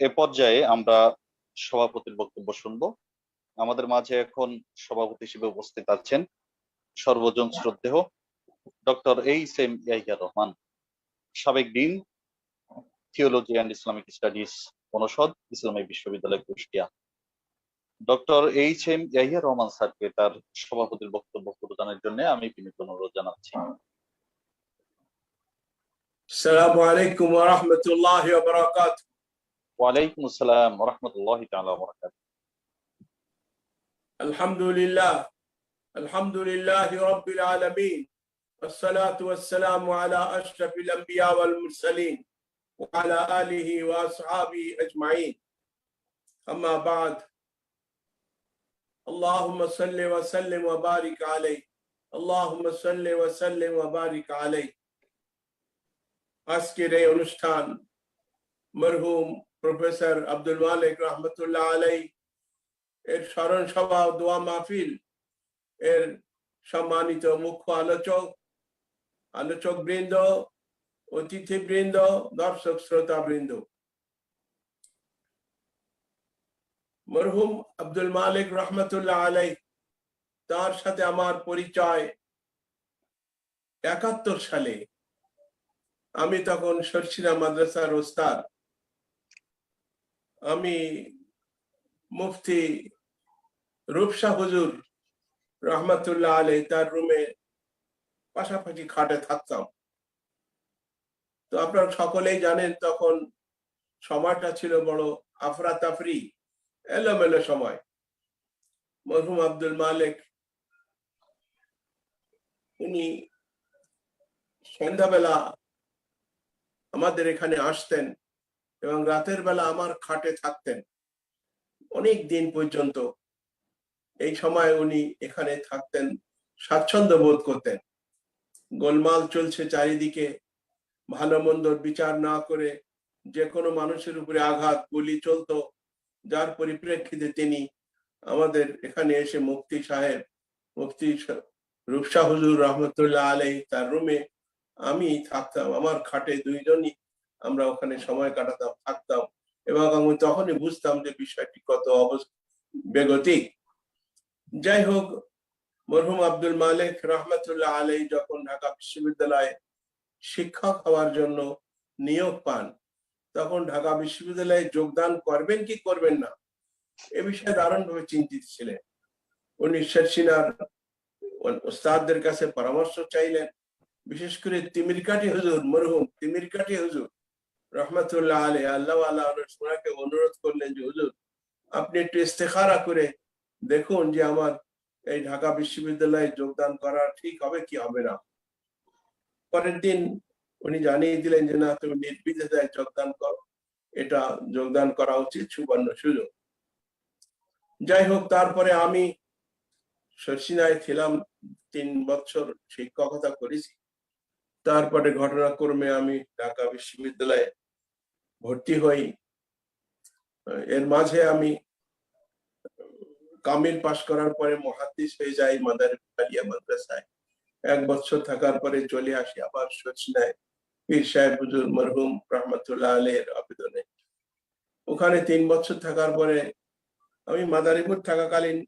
এ পর্যায়ে আমরা সভাপতির বক্তব্য শুনবো আমাদের মাঝে এখন সভাপতি হিসেবে উপস্থিত আছেন সর্বজন শ্রদ্ধেয় doctor H M Yahiya Rahman সাবেক dean theology and Islamic studies অনুষদ ইসলামী বিশ্ববিদ্যালয় Kushtia doctor H M Yahiya Rahman স্যারকে তার সভাপতির বক্তব্য প্রদানের জন্য আমি বিনীত অনুরোধ জানাচ্ছি السلام عليكم ورحمة الله وبركاته ওয়ালাইকুম আসসালাম রহমতুল্লাহ তাআলা ওয়া বারাকাতুহু الحمد لله الحمد لله رب العالمين والصلاة والسلام على أشرف الأنبياء والمرسلين وعلى آله وأصحابه أجمعين أما بعد اللهم صل وسلم وبارك عليه اللهم صل وسلم وبارك عليه আজকের এই অনুষ্ঠান মরহুম প্রফেসর আব্দুল মালিক রহমতুল্লাহ আলাই এর স্মরণ সভা দোয়া মাহফিল এর সম্মানিত মুখ্য আলোচক আলোচক বৃন্দ অতিথি বৃন্দ দর্শক শ্রোতা বৃন্দ মরহুম আব্দুল মালিক রহমতুল্লাহ আলাই তার সাথে আমার পরিচয় একাত্তর সালে। আমি তখন সরসিনা মাদ্রাসার ওস্তাদ। আমি মুফতি রূপসা হুজুর রহমতুল্লাহ আলাই তার রুমে পাশাপাশি খাটে থাকতাম। তো আপনারা সকলেই জানেন তখন সময়টা ছিল বড় আফরা তাফরি এলোমেলো সময়। মরহুম আব্দুল মালিক উনি সন্ধ্যাবেলা আমাদের এখানে আসতেন। এবং রাতের বেলা আমার খাটে থাকতেন। অনেক দিন পর্যন্ত এই সময় উনি এখানে থাকতেন, স্বাচ্ছন্দ্য বোধ করতেন। গোলমাল চলছে চারিদিকে, ভালো মন্দর বিচার না করে যে কোনো মানুষের উপরে আঘাত, গুলি চলতো, যার পরিপ্রেক্ষিতে তিনি আমাদের এখানে এসে মুক্তি সাহেব মুক্তি রূপসা হুজুর রহমতুল্লাহ আলাই তার রুমে আমি থাকতাম। আমার খাটে দুইজনই আমরা ওখানে সময় কাটাতাম, থাকতাম এবং আমি তখনই বুঝতাম যে বিষয়টি কত বেগতিক। যাই হোক, মরহুম আব্দুল মালিক রহমতুল্লাহ আলাই যখন ঢাকা বিশ্ববিদ্যালয়ে শিক্ষক হওয়ার জন্য নিয়োগ পান, তখন ঢাকা বিশ্ববিদ্যালয়ে যোগদান করবেন কি করবেন না, এ বিষয়ে দারুণ ভাবে চিন্তিত ছিলেন। উনি শেরসিনার ওস্তাদদের কাছে পরামর্শ চাইলেন, বিশেষ করে তিমিরকাঠি হুজুর, মরহুম তিমিরকাঠি হুজুর। রহমতুল্লাহ আলী আল্লাহ আল্লাহ সোনাকে অনুরোধ করলেন যে, হুজুর, আপনি একটু ইস্তেখারা করে দেখুন যে আমার এই ঢাকা বিশ্ববিদ্যালয়ে যোগদান করা ঠিক হবে কি হবে না। পরের দিন উনি জানিয়ে দিলেন যে, না, তুমি নির্বিধায় যোগদান করো। এটা যোগদান করা উচিত, সুবর্ণ সুযোগ। যাই হোক, তারপরে আমি শর্ষিনায় ছিলাম, তিন বছর শিক্ষকতা করেছি। তারপরে ঘটনাক্রমে আমি ঢাকা বিশ্ববিদ্যালয়ে ভর্তি হই। এর মাঝে আমি কামিল পাশ করার পরে মহাদিস হয়ে যাই মাদার আলিয়া মাদ্রাসায়। এক বছর থাকার পরে চলে আসি আবার সচিনায়, পীর সাহেব হুজুর মরহুম রহমতুল্লাহ আলের আবেদনে। ওখানে তিন বছর থাকার পরে আমি মাদারীপুর থাকাকালীন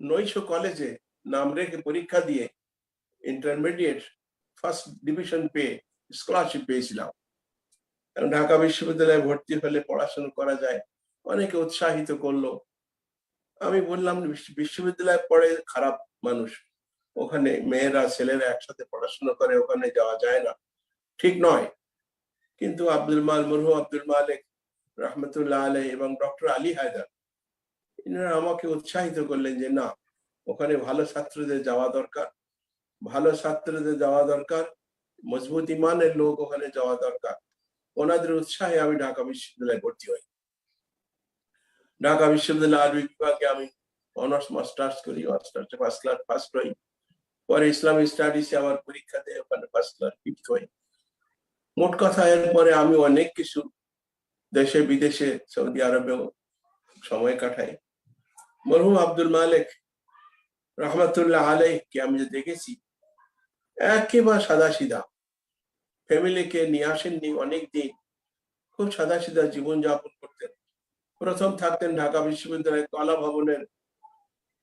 নৈশ কলেজে নাম রেখে পরীক্ষা দিয়ে ইন্টারমিডিয়েট ফার্স্ট ডিভিশন পেয়ে স্কলারশিপ পেয়েছিলাম। ঢাকা বিশ্ববিদ্যালয়ে ভর্তি হলে পড়াশোনা করা যায়। অনেকে উৎসাহিত করল। আমি বললাম বিশ্ববিদ্যালয়ে পড়ে খারাপ মানুষ। ওখানে মেয়েরা, ছেলেরা একসাথে পড়াশোনা করে, ওখানে যাওয়া যায় না। ঠিক নয়। কিন্তু আব্দুল মাল মরহুম আব্দুল মালিক রহমতুল্লাহ আলহ এবং ডক্টর আলী হায়দার এনারা আমাকে উৎসাহিত করলেন যে, না, ওখানে ভালো ছাত্রদের যাওয়া দরকার। ভালো ছাত্রদের যাওয়া দরকার। মজবুত ইমানের লোক ওখানে যাওয়া দরকার। ওনাদের উৎসাহে আমি ঢাকা বিশ্ববিদ্যালয়ে ভর্তি হই। ঢাকা বিশ্ববিদ্যালয় আরবি বিভাগে আমি অনার্স, মাস্টার্স করি, মাস্টার্সে ফার্স্ট ক্লাস ফার্স্ট হই পরে ইসলামিক স্টাডিজে আমার পরীক্ষাতে ওখানে ফার্স্ট ক্লাস ফিফথ হই। মোট কথা, এরপরে আমি অনেক কিছু দেশে, বিদেশে, সৌদি আরবেও সময় কাটাই। মরহুম আব্দুল মালিক রহমতুল্লাহ আলাইকে আমি যে দেখেছি, একেবারে সাদা সিধা ফ্যামিলিকে নিয়ে আসেননি অনেক দিন খুব সাদা সিধা জীবন যাপন করতেন। প্রথম থাকতেন ঢাকা বিশ্ববিদ্যালয়ের কলা ভবনের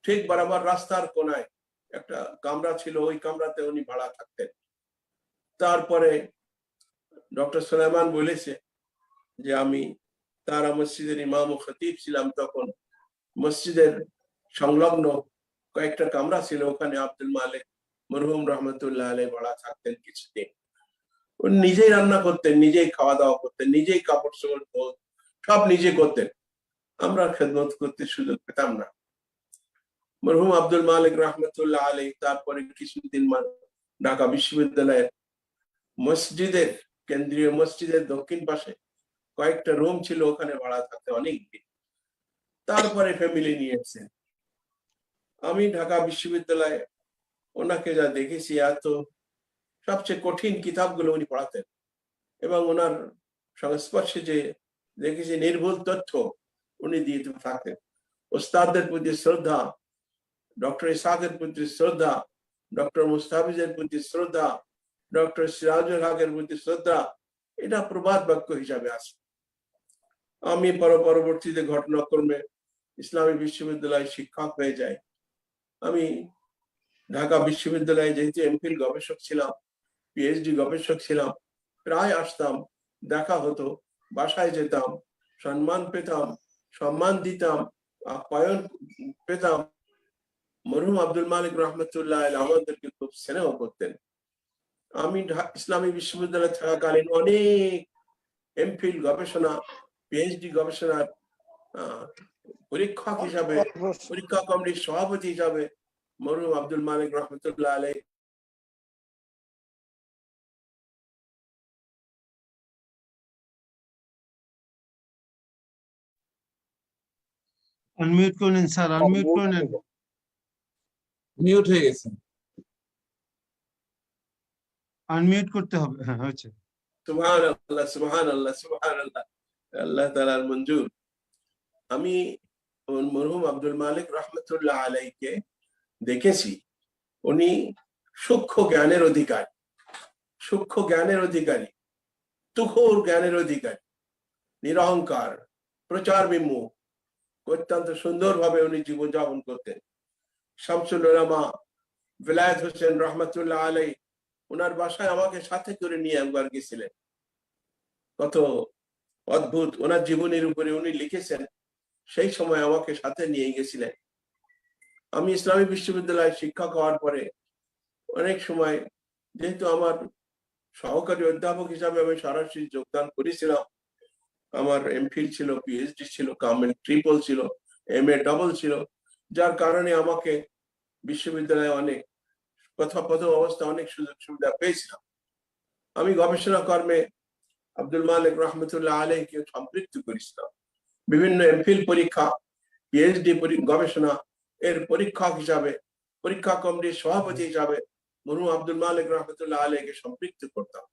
ঠিক বরাবর রাস্তার কোনায়। একটা কামরা ছিল, ওই কামরাতে উনি ভাড়া থাকতেন। তারপরে ডক্টর সুলাইমান বলেছে যে, আমি তারা মসজিদের ইমাম ও খতিব ছিলাম তখন। মসজিদের সংলগ্ন কয়েকটা কামরা ছিল, ওখানে আব্দুল মালিক, মরহুম রহমতুল্লাহ আলাই ভাড়া থাকতেন কিছুদিন। নিজেই রান্না করতেন, নিজেই খাওয়া দাওয়া করতেন, নিজেই কাপড় চোপড় সব নিজে করতেন। আমরা খেদমত করতে সুযোগ পেতাম না। মরহুম আব্দুল মালিক রহমতুল্লাহ আলী তারপরে কিছুদিন ঢাকা বিশ্ববিদ্যালয়ের মসজিদের, কেন্দ্রীয় মসজিদের দক্ষিণ পাশে কয়েকটা রুম ছিল, ওখানে ভাড়া থাকতে অনেক দিন তারপরে ফ্যামিলি নিয়ে এসেছেন আমি ঢাকা বিশ্ববিদ্যালয়ে ওনাকে যা দেখেছি, এত সবচেয়ে কঠিন কিতাবগুলো উনি পড়াতেন। এবং ওনার সংস্পর্শে যে দেখেছি নির্ভুল তথ্য উনি দিয়ে থাকতেন। ওস্তাদদের প্রতি শ্রদ্ধা, ডক্টর ইসাকের প্রতি শ্রদ্ধা, ডক্টর মুস্তাফিজের প্রতি শ্রদ্ধা, ডক্টর সিরাজুল হকের প্রতি শ্রদ্ধা, এটা প্রবাদ বাক্য হিসাবে আছে। আমি পর- পরবর্তীতে ঘটনাক্রমে ইসলামী বিশ্ববিদ্যালয়ে শিক্ষক হয়ে যাই। আমি ঢাকা বিশ্ববিদ্যালয়ে যেহেতু এমফিল গবেষক ছিলাম পিএইচডি গবেষক ছিলাম প্রায় আসতাম দেখা হতো বাসায় যেতাম সম্মান পেতাম সম্মান দিতাম আপ্যায়ন পেতাম। মরহুম আব্দুল মালিক রহমতুল্লাহ আমাদেরকে খুব স্নেহ করতেন। আমি ইসলামী বিশ্ববিদ্যালয়ে থাকাকালীন অনেক এমফিল গবেষণা পিএইচডি গবেষণার আহ, পরীক্ষক হিসাবে পরীক্ষা কমিটির সভাপতি হিসাবে মরহুম আব্দুল মালিক রহমতুল্লাহ আলাই আনমিউট করে নিন স্যার আনমিউট করে নিন মিউট হয়ে গেছে। আনমিউট করতে হবে হ্যাঁ হয়েছে। সুবহান আল্লাহ সুবহান আল্লাহ তালার মঞ্জুর। আমি মরহুম আব্দুল মালিক রহমতুল্লাহ আলাইকে দেখেছি। উনি সূক্ষ্ম জ্ঞানের অধিকারী। সূক্ষ্ম জ্ঞানের অধিকারী। তুখোর জ্ঞানের অধিকারী। নিরহংকার প্রচার বিমুখ অত্যন্ত সুন্দরভাবে উনি জীবনযাপন করতেন। শামসুল উলামা বিলায়ত হোসেন রহমতুল্লাহ আলাই ওনার বাসায় আমাকে সাথে করে নিয়ে একবার গেছিলেন। কত অদ্ভুত, ওনার জীবনের উপরে উনি লিখেছেন, সেই সময় আমাকে সাথে নিয়ে গেছিলেন। আমি ইসলামী বিশ্ববিদ্যালয়ে শিক্ষক হওয়ার পরে অনেক সময়, যেহেতু আমার সহকারী অধ্যাপক হিসাবে আমি সরাসরি যোগদান করেছিলাম আমার এমফিল ছিল পিএইচডি ছিল কামেল ট্রিপল ছিল এম এ ডবল ছিল, যার কারণে আমাকে বিশ্ববিদ্যালয়ে অনেক প্রথম প্রথম অবস্থা অনেক সুযোগ সুবিধা পেয়েছিলাম। আমি গবেষণা কর্মে আব্দুল মালিক রহমতুল্লাহ আলীকে সম্পৃক্ত করেছিলাম। বিভিন্ন এমফিল পরীক্ষা পিএইচডি গবেষণা, এর পরীক্ষক হিসাবে, পরীক্ষা কমিটির সভাপতি হিসাবে মরু আব্দুল মালিক রহমতুল্লাহ আলীকে সম্পৃক্ত করতাম।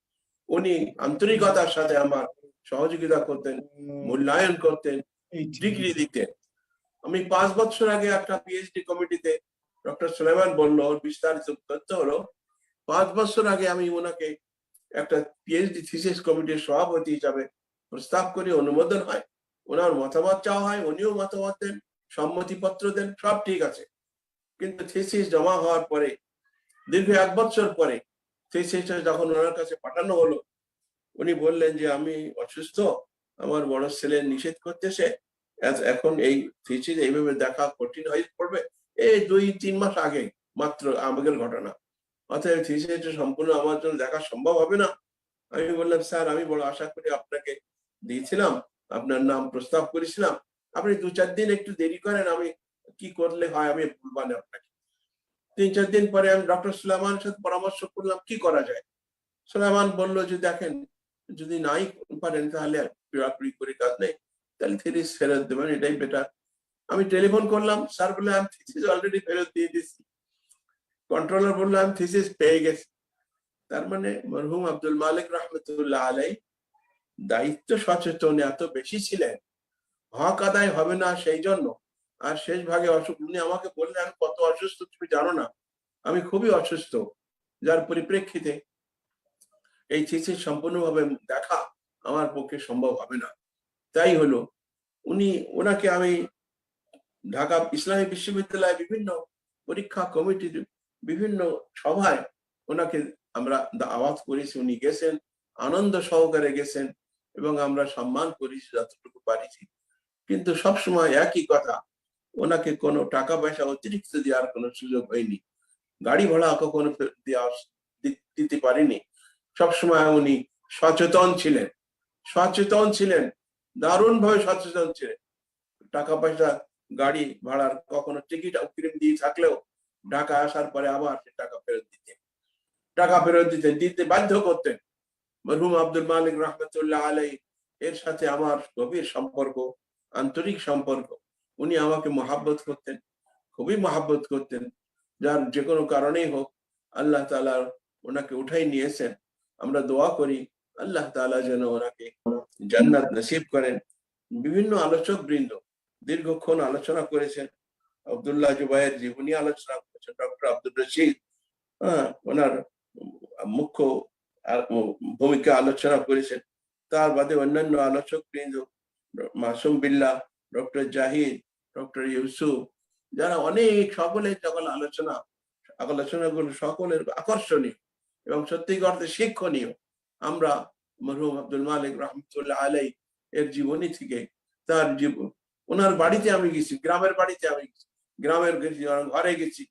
উনি আন্তরিকতার সাথে আমার সহযোগিতা করতেন মূল্যায়ন করতেন ডিগ্রি দিতেন। আমি পাঁচ বছর আগে একটা পিএইচডি কমিটিতে ডক্টর সুলেমান বলল ওর বিস্তারিত তথ্য হলো পাঁচ বছর আগে আমি ওনাকে একটা পিএইচডি থিসিস কমিটির সভাপতি হিসাবে প্রস্তাব করে অনুমোদন হয়। ওনার মতামত চাওয়া হয় উনিও মতামত দেন সম্মতিপত্র দেন সব ঠিক আছে। কিন্তু থিসিস জমা হওয়ার পরে দীর্ঘ এক বছর পরে থিসিসটা যখন ওনার কাছে পাঠানো হলো উনি বললেন যে, আমি অসুস্থ, আমার বড় ছেলে নিষেধ করতেছে এখন এই থিসিস এইভাবে দেখা কঠিন হয়ে পড়বে। এই দুই, তিন মাস আগে মাত্র আমাদের ঘটনা। অতএব থিসিসটা সম্পূর্ণ আমার জন্য দেখা সম্ভব হবে না। আমি বললাম, স্যার, আমি বড় আশা করি আপনাকে দিয়েছিলাম, আপনার নাম প্রস্তাব করেছিলাম। আপনি দু, চার দিন একটু দেরি করেন, আমি কি করলে হয় আমি বলবান আপনাকে। তিন, চার দিন পরে আমি ডক্টর সুলাইমানের সাথে পরামর্শ করলাম, কি করা যায়? সুলাইমান বলল যে, দেখেন যদি নাই পারেন তাহলে পিড়াপিড়ি করে কাজ নেই। তাহলে থিরিস ফেরত দেবেন, এটাই বেটার আমি টেলিফোন করলাম স্যার বলে আমি থিসিস অলরেডি ফেরত দিয়ে দিচ্ছি কন্ট্রোলার বলল আমি থিসিস পেয়ে গেছি। তার মানে মরহুম আব্দুল মালিক রহমতুল্লাহ আলাই দায়িত্ব সচেতন এত বেশি ছিলেন। হক আদায় হবে না সেই জন্য। আর শেষ ভাগে অসুখ, উনি আমাকে বললেন, আমি কত অসুস্থ তুমি জানো না। আমি খুবই অসুস্থ। যার পরিপ্রেক্ষিতে এই থিসিস সম্পূর্ণভাবে দেখা আমার পক্ষে সম্ভব হবে না। তাই হলো, উনি ওনাকে আমি ঢাকা ইসলামী বিশ্ববিদ্যালয়ে বিভিন্ন পরীক্ষা কমিটির বিভিন্ন সভায় ওনাকে আমরা আওয়াজ করেছি। উনি গেছেন, আনন্দ সহকারে গেছেন এবং আমরা সম্মান করেছি যতটুকু পারিছি। কিন্তু সবসময় একই কথা, ওনাকে কোনো টাকা পয়সা অতিরিক্ত দেওয়ার কোনো সুযোগ হয়নি। গাড়ি ভাড়া কখনো দিতে পারিনি। সবসময় উনি সচেতন ছিলেন। সচেতন ছিলেন দারুণ ভাবে সচেতন ছিলেন। টাকা পয়সা, গাড়ি ভাড়ার কখনো টিকিট অগ্রিম দিয়ে থাকলেও ঢাকা আসার পরে আবার সে টাকা ফেরত দিতেন। টাকা ফেরত দিতেন দিতে বাধ্য করতেন। মরহুম আব্দুল মালিক রহমতুল্লাহ আলাই এর সাথে আমার গভীর সম্পর্ক, আন্তরিক সম্পর্ক। উনি আমাকে মহাব্বত করতেন, খুবই মহাব্বত করতেন। যার যে কোনো কারণেই হোক, আল্লাহ তালা ওনাকে উঠাই নিয়েছেন। আমরা দোয়া করি, আল্লাহ তাআলা যেন ওনাকে জান্নাত নসিব করেন। বিভিন্ন আলোচক বৃন্দ দীর্ঘক্ষণ আলোচনা করেছেন। আব্দুল্লাহ জুবাইয়ের জীবনী আলোচনা করেছেন, ডক্টর আব্দুল রশিদ হ্যাঁ ওনার মুখ্য ভূমিকা আলোচনা করেছেন। তার বাদে অন্যান্য আলোচক বৃন্দ, মাসুম বিল্লাহ, ডক্টর জাহিদ, ডক্টর ইউসুফ, যারা অনেক সকলের যখন আলোচনা, আলোচনাগুলো সকলের আকর্ষণীয়। এবং সত্যি অর্থে শিক্ষণীয়। আমরা মরহুম আব্দুল মালিক রহমতুল্লাহ আলাই এর জীবনী থেকে তার জীবন ওনার বাড়িতে আমি গেছি, গ্রামের বাড়িতে আমি গেছি, গ্রামের গেছি ঘরে গেছি।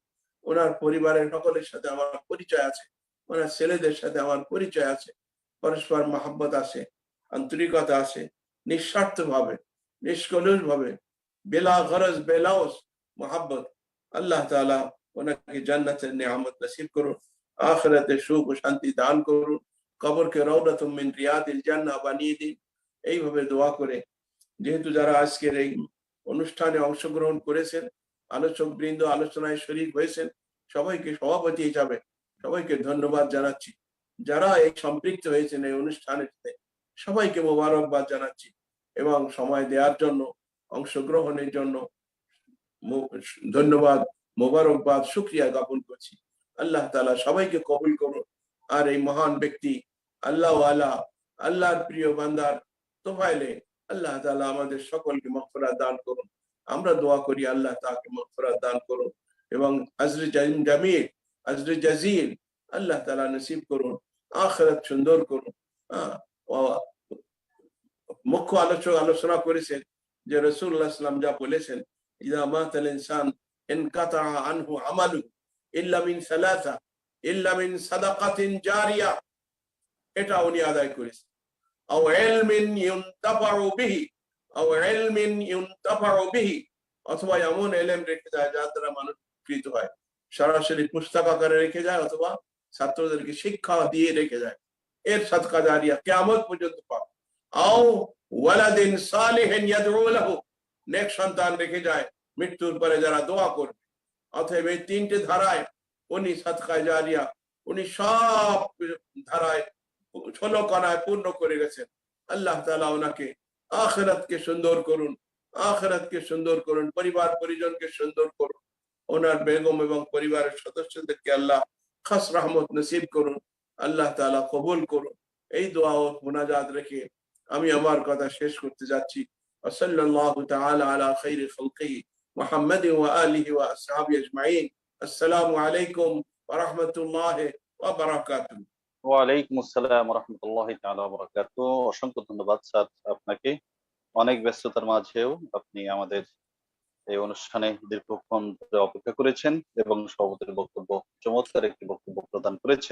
ওনার পরিবারের সকলের সাথে আমার পরিচয় আছে, ওনার ছেলেদের সাথে আমার পরিচয় আছে, পরস্পর মহাব্বত আছে, আন্তরিকতা আছে নিঃস্বার্থ ভাবে নিষ্কলুষ ভাবে বেলা গরজ, বেলাওস, মহাব্বত। আল্লাহ তাআলা ওনাকে জান্নাতের নিয়ামত নসিব করুন আখিরাতে সুখ ও শান্তি দান করুন। কবরকে রওদাতুম মিন রিয়াদিল জান্নাহ বানিয়ে দিন। এইভাবে দোয়া করে। যেহেতু যারা আজকের এই অনুষ্ঠানে অংশগ্রহণ করেছেন, আলোচক বৃন্দ আলোচনায় শরীর হয়েছেন, সবাইকে সভাপতি হিসাবে সবাইকে ধন্যবাদ জানাচ্ছি। যারা এই সম্পৃক্ত হয়েছেন এই অনুষ্ঠানের সাথে সবাইকে মোবারকবাদ জানাচ্ছি এবং সময় দেওয়ার জন্য, অংশগ্রহণের জন্য ধন্যবাদ, মোবারকবাদ, শুক্রিয়া জ্ঞাপন করছি। আল্লাহ তাআলা সবাইকে কবুল করুন আর এই মহান ব্যক্তি আল্লাহ আলা আল্লাহর প্রিয় বান্দার তোফাইলে আল্লাহ তাআলা আমাদের সকলকে মগফিরাত দান করুন। আমরা দোয়া করি আল্লাহ তাকে মগফিরাত দান করুন এবং আজরে জামিল আজরে জাজিল আল্লাহ তাআলা নসিব করুন আখিরাত সুন্দর করুন। আহ, মুখ্য আলোচক আলোচনা করেছেন যে রসুল্লাহ সাল্লাম যা বলেছেন ইদা মাতাল ইনসান ইনকাতা আনহু আমালু ইল্লা মিন সালাসা, ইল্লা মিন সাদাকাতিন জারিয়া। এটা উনি আদায় করেছেন। আও ইলমিন ইউনতাফাউ বিহি, আও ইলমিন ইউনতাফাউ বিহি। অথবা এমন এলেম রেখে যায় যার দ্বারা মানুষ উপকৃত হয়। সরাসরি পুস্তক আকারে রেখে যায় অথবা ছাত্রদেরকে শিক্ষা দিয়ে রেখে যায়। এর সদকা জারিয়া কিয়ামত পর্যন্ত পাবে। আও ওয়ালাদিন সালিহিন ইয়াদউ লাহু নেক সন্তান রেখে যায়, মৃত্যুর পরে যারা দোয়া করবে। অতএব এই তিনটে ধারায় উনি সদকা জারিয়া উনি সব ধারায় ষোলো কণায় পূর্ণ করে গেছেন আল্লাহ তাআলা ওনাকে আখিরাতকে সুন্দর করুন আখিরাতকে সুন্দর করুন পরিবার পরিজনকে সুন্দর করুন ওনার বেগম এবং পরিবারের সদস্যদেরকে আল্লাহ খাস রহমত নসিব করুন আল্লাহ তাআলা কবুল করুন এই দোয়া ও মোনাজাত রেখে আমি আমার কথা শেষ করতে যাচ্ছি وصلى الله تعالى على خير خلقه محمد وآله وأصحابه أجمعين السلام عليكم ورحمة الله وبركاته ওয়ালাইকুম আসসালাম রহমতুল্লাহ তাআলা বরাকাতু অসংখ্য ধন্যবাদ স্যার আপনাকে অনেক ব্যস্ততার মাঝেও আপনি আমাদের এই অনুষ্ঠানে দীর্ঘক্ষণ ধরে অপেক্ষা করেছেন এবং সভাপতির বক্তব্য চমৎকার একটি বক্তব্য প্রদান করেছেন